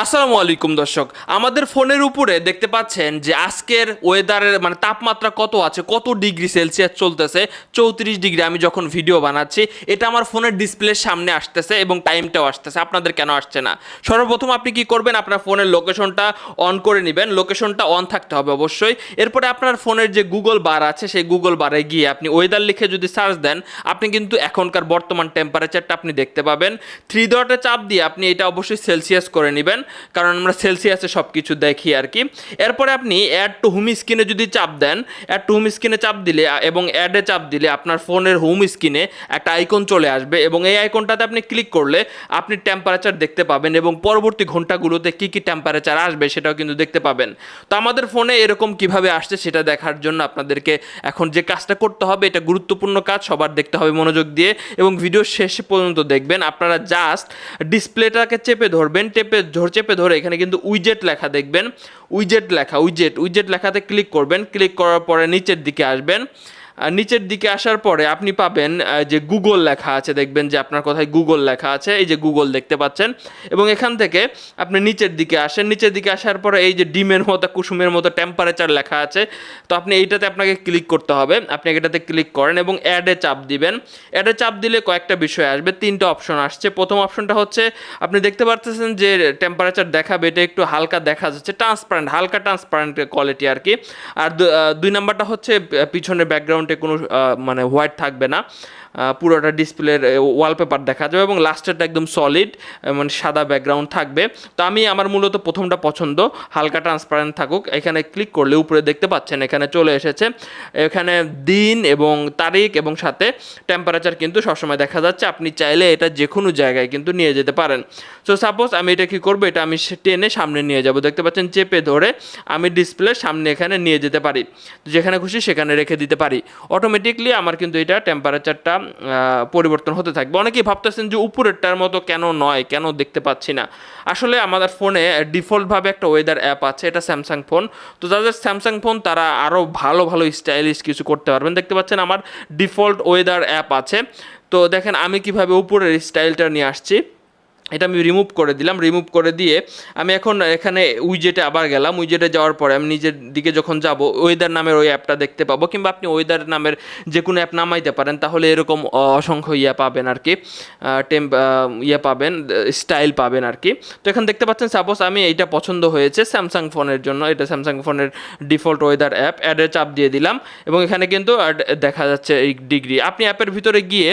আসসালামু আলাইকুম, দর্শক। আমাদের ফোনের উপরে দেখতে পাচ্ছেন যে আজকের ওয়েদারের মানে তাপমাত্রা কত আছে, কত ডিগ্রি সেলসিয়াস চলতেছে, চৌত্রিশ ডিগ্রি। আমি যখন ভিডিও বানাচ্ছি, এটা আমার ফোনের ডিসপ্লের সামনে আসতেছে এবং টাইমটাও আসতেছে। আপনাদের কেন আসছে না? সর্বপ্রথম আপনি কি করবেন? আপনার ফোনের লোকেশনটা অন করে নেবেন। লোকেশনটা অন থাকতে হবে অবশ্যই। এরপরে আপনার ফোনের যে গুগল বার আছে, সেই গুগল বারে গিয়ে আপনি ওয়েদার লিখে যদি সার্চ দেন, আপনি কিন্তু এখনকার বর্তমান টেম্পারেচারটা আপনি দেখতে পাবেন। থ্রি ডটে চাপ দিয়ে আপনি এটা অবশ্যই সেলসিয়াস করে নেবেন। কারণ আমরা সেলসিয়াসে সব কিছু দেখি আর কি। এরপরে আপনি অ্যাড টু হোম স্ক্রিনে যদি চাপ দেন অ্যাড টু হোম স্ক্রিনে চাপ দিলে, এবং অ্যাডে চাপ দিলে আপনার ফোনের হোম স্ক্রিনে একটা আইকন চলে আসবে, এবং এই আইকনটাতে আপনি ক্লিক করলে আপনি টেম্পারেচার দেখতে পাবেন, এবং পরবর্তী ঘন্টাগুলোতে কী কী টেম্পারেচার আসবে সেটাও কিন্তু দেখতে পাবেন। তো আমাদের ফোনে এরকম কীভাবে আসছে সেটা দেখার জন্য আপনাদেরকে এখন যে কাজটা করতে হবে, এটা গুরুত্বপূর্ণ কাজ, সবার দেখতে হবে মনোযোগ দিয়ে, এবং ভিডিও শেষ পর্যন্ত দেখবেন। আপনারা জাস্ট ডিসপ্লেটাকে চেপে ধরবেন, টেপে ধর চেপে ধরে এখানে কিন্তু উইজেট লেখা দেখবেন। উইজেট লেখা উইজেট উইজেট লেখাতে ক্লিক করবেন। ক্লিক করার পরে নিচের দিকে আসবেন। নিচের দিকে আসার পরে আপনি পাবেন যে গুগল লেখা আছে, দেখবেন যে আপনার কোথায় গুগল লেখা আছে, এই যে গুগল দেখতে পাচ্ছেন। এবং এখান থেকে আপনি নিচের দিকে আসেন। নিচের দিকে আসার পরে এই যে ডিমের মতো, কুসুমের মতো টেম্পারেচার লেখা আছে। তো আপনি এইটাতে আপনাকে ক্লিক করতে হবে। আপনি এটাতে ক্লিক করেন এবং অ্যাডে চাপ দিবেন। অ্যাডে চাপ দিলে কয়েকটা বিষয় আসবে, তিনটা অপশন আসছে। প্রথম অপশনটা হচ্ছে, আপনি দেখতে পারতেছেন যে টেম্পারেচার দেখাবে, এটা একটু হালকা দেখা যাচ্ছে ট্রান্সপারেন্ট হালকা ট্রান্সপারেন্ট কোয়ালিটি আর কি। আর দুই নাম্বারটা হচ্ছে পিছনের ব্যাকগ্রাউন্ডে কোনো মানে হোয়াইট থাকবে না। পুরোটা ডিসপ্লের ওয়ালপেপার দেখা যাবে এবং লাস্টেরটা একদম সলিড মানে সাদা ব্যাকগ্রাউন্ড থাকবে। তো আমি আমার মূলত প্রথমটা পছন্দ, হালকা ট্রান্সপারেন্ট থাকুক। এখানে ক্লিক করলে উপরে দেখতে পাচ্ছেন, এখানে চলে এসেছে। এখানে দিন এবং তারিখ এবং সাথে টেম্পারেচার কিন্তু সবসময় দেখা যাচ্ছে। আপনি চাইলে এটা যে কোনো জায়গায় কিন্তু নিয়ে যেতে পারেন। সো সাপোজ আমি এটা কি করব? এটা আমি টেনে সামনে নিয়ে যাব। দেখতে পাচ্ছেন, চেপে ধরে আমি ডিসপ্লে সামনে এখানে নিয়ে যেতে পারি। যেখানে খুশি সেখানে রেখে দিতে পারি। অটোমেটিকলি আমার কিন্তু এটা টেম্পারেচারটা পরিবর্তন হতে থাকবে। অনেকেই ভাবতেছেন যে উপরেরটার মতো কেন নয়, কেন দেখতে পাচ্ছি না। আসলে আমাদের ফোনে ডিফল্টভাবে একটা ওয়েদার অ্যাপ আছে, এটা স্যামসাং ফোন তো যাদের স্যামসাং ফোন তারা আরও ভালো ভালো স্টাইলিশ কিছু করতে পারবেন। দেখতে পাচ্ছেন আমার ডিফল্ট ওয়েদার অ্যাপ আছে। তো দেখেন আমি কীভাবে উপরের স্টাইলটা নিয়ে আসছি। এটা আমি রিমুভ করে দিলাম রিমুভ করে দিয়ে আমি এখন এখানে উইজেটে আবার গেলাম। উইজেটে যাওয়ার পরে আমি নিজের দিকে যখন যাব ওয়েদার নামের ওই অ্যাপটা দেখতে পাবো কিংবা আপনি ওয়েদার নামের যে কোনো অ্যাপ নামাইতে পারেন, তাহলে এরকম অসংখ্য ইয়ে পাবেন আর কি। টেম্প ইয়ে পাবেন স্টাইল পাবেন আর কি। তো এখানে দেখতে পাচ্ছেন সাপোজ আমি এইটা পছন্দ হয়েছে স্যামসাং ফোনের জন্য, এটা স্যামসাং ফোনের ডিফল্ট ওয়েদার অ্যাপ অ্যাডে চাপ দিয়ে দিলাম এবং এখানে কিন্তু দেখা যাচ্ছে এই ডিগ্রি আপনি অ্যাপের ভিতরে গিয়ে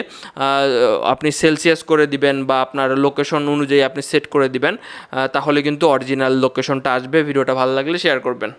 আপনি সেলসিয়াস করে দিবেন বা আপনার লোকেশন অনুযায়ী আপনি সেট করে দিবেন তাহলে কিন্তু অরিজিনাল লোকেশনটা আসবে, ভিডিওটা ভালো লাগলে শেয়ার করবেন।